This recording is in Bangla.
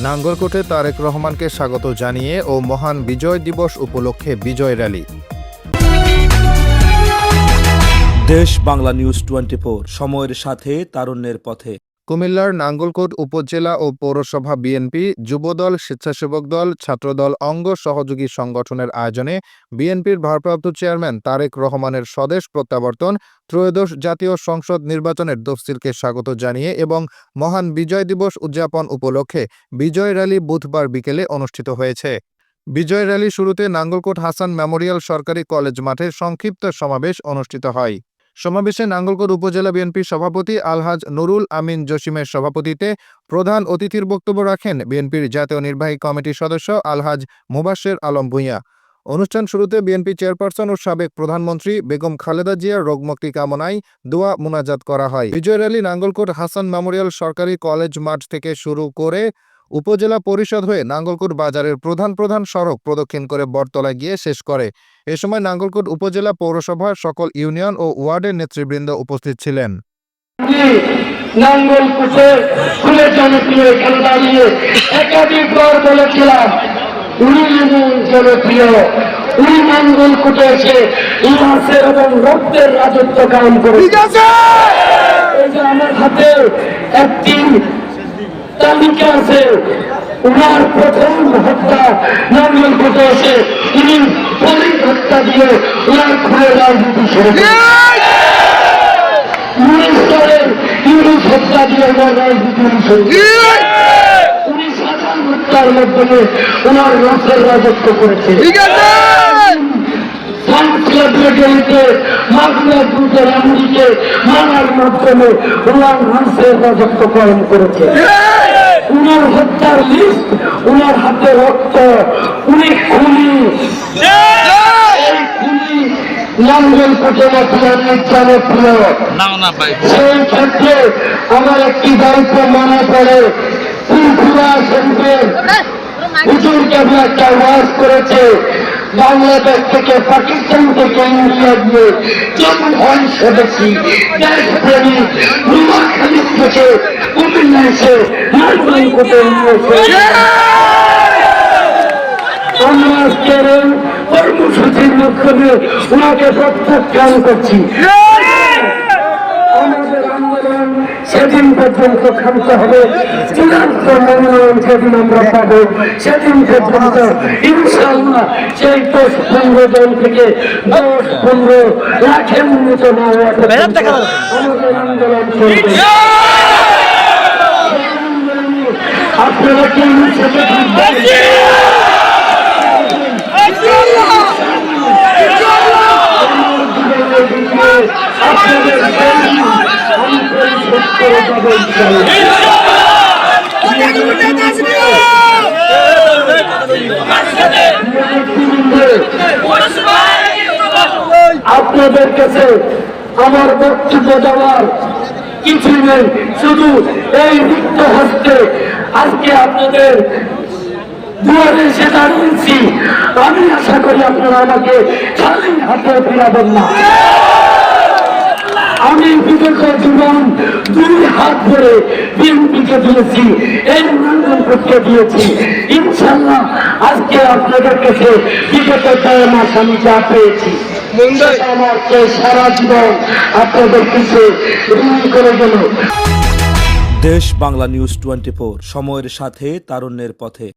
নাঙ্গলকোটে তারেক রহমানকে স্বাগত জানিয়ে ও মহান বিজয় দিবস উপলক্ষে বিজয় র্যালি। দেশ বাংলা নিউজ টোয়েন্টি সময়ের সাথে, তারুণ্যের পথে। কুমিল্লার নাঙ্গলকোট উপজেলা ও পৌরসভা বিএনপি, যুবদল, স্বেচ্ছাসেবক দল, ছাত্রদল, অঙ্গ সহযোগী সংগঠনের আয়োজনে বিএনপির ভারপ্রাপ্ত চেয়ারম্যান তারেক রহমানের স্বদেশ প্রত্যাবর্তন, ত্রয়োদশ জাতীয় সংসদ নির্বাচনের তফসিলকে স্বাগত জানিয়ে এবং মহান বিজয় দিবস উদযাপন উপলক্ষে বিজয় র্যালি বুধবার বিকেলে অনুষ্ঠিত হয়েছে। বিজয় র্যালি শুরুতে নাঙ্গলকোট হাসান মেমোরিয়াল সরকারি কলেজ মাঠে সংক্ষিপ্ত সমাবেশ অনুষ্ঠিত হয়। সমাবেশে নাঙ্গলকোট উপজেলা বিএনপির সভাপতি আলহাজ নুরুল আমিন জসিমের সভাপতিতে প্রধান অতিথির বক্তব্য রাখেন বিএনপির জাতীয় নির্বাহী কমিটির সদস্য আলহাজ মুবাশ্বের আলম ভূঁইয়া। অনুষ্ঠান শুরুতে বিএনপি চেয়ারপারসন ও সাবেক প্রধানমন্ত্রী বেগম খালেদা জিয়ার রোগমুক্তি কামনায় দোয়া মুনাজাত করা হয়। বিজয় র্যালি নাঙ্গলকোট হাসান মেমোরিয়াল সরকারি কলেজ মাঠ থেকে শুরু করে উপজেলা পরিষদ হয়ে নাঙ্গলকোট বাজারের প্রধান প্রধান সড়ক প্রদক্ষিণ করে বটতলায় গিয়ে শেষ করে। এ সময় নাঙ্গলকোট উপজেলা পৌরসভার সকল ইউনিয়ন ও ওয়ার্ডের নেতৃবৃন্দ উপস্থিত ছিলেন। নাঙ্গল খুলে জনপ্রিয় এখানে দাঁড়িয়ে একাধিকবার বলেছিলাম উনি যেমন জনপ্রিয়। উনি নাঙ্গল এসে ইতিহাসের এবং রক্তের রাজত্ব কায়ন করে আমার হাতে একটি তালিকা আছে। উনার প্রথম হত্যা কুটে এসে তিনি পলিক হত্যা দিয়ে উনার খুলে রাজনীতি শুরু ইউনিট হত্যা দিয়ে ওনার রাজনীতি শুরু। উনি সাধারণ হত্যার মাধ্যমে ওনার রসের রাজত্ব করেছে মাগনা মারার মাধ্যমে রাজত্ব পালন করেছে। উনার হত্যার লিস্ট উনার হাতে রক্ত উনি খুনি। সেই ক্ষেত্রে আমার একটি গল্প মনে পড়ে ত্রিপুরা শরীফের হুজুর কেবল একটা ওয়াজ করেছে বাংলাদেশ থেকে পাকিস্তান থেকে ইন্ডিয়া দিয়ে জন ভয় সেবেছি থেকে আমরা কর্মসূচির মাধ্যমে ওনাকে প্রত্যাখ্যান করছি আমাদের আন্দোলন সেদিন পর্যন্ত থামতে হবে। চূড়ান্ত মনোনয়ন যেদিন আমরা পাবো সেদিন পর্যন্ত ইনশাল্লাহ সেই দশ পনেরো জন থেকে দশ পনেরো লাখের উন্নত না হওয়া আন্দোলন চলবে। আপনারা কি সাথে আপনাদের আপনাদের কাছে আমার বক্তব্য দেওয়ার কিছু নেই, শুধু এই মুক্ত হস্তে আজকে আপনাদের আমি আশা করি আপনারা আমাকে খালি হাতে ফিরাবেন না। আমি বিগত জীবন দুই হাত ধরে বিএনপিকে দিয়েছি এই নারায়ণপুরকে দিয়েছি। ইনশাল্লাহ আজকে আপনাদের কাছে বিগত ছয় মাস আমি যা পেয়েছি আমাকে সারা জীবন আপনাদের কাছে ঋণ করে গেল। দেশ বাংলা নিউজ টোয়েন্টি সময়ের সাথে তারুণ্যের পথে।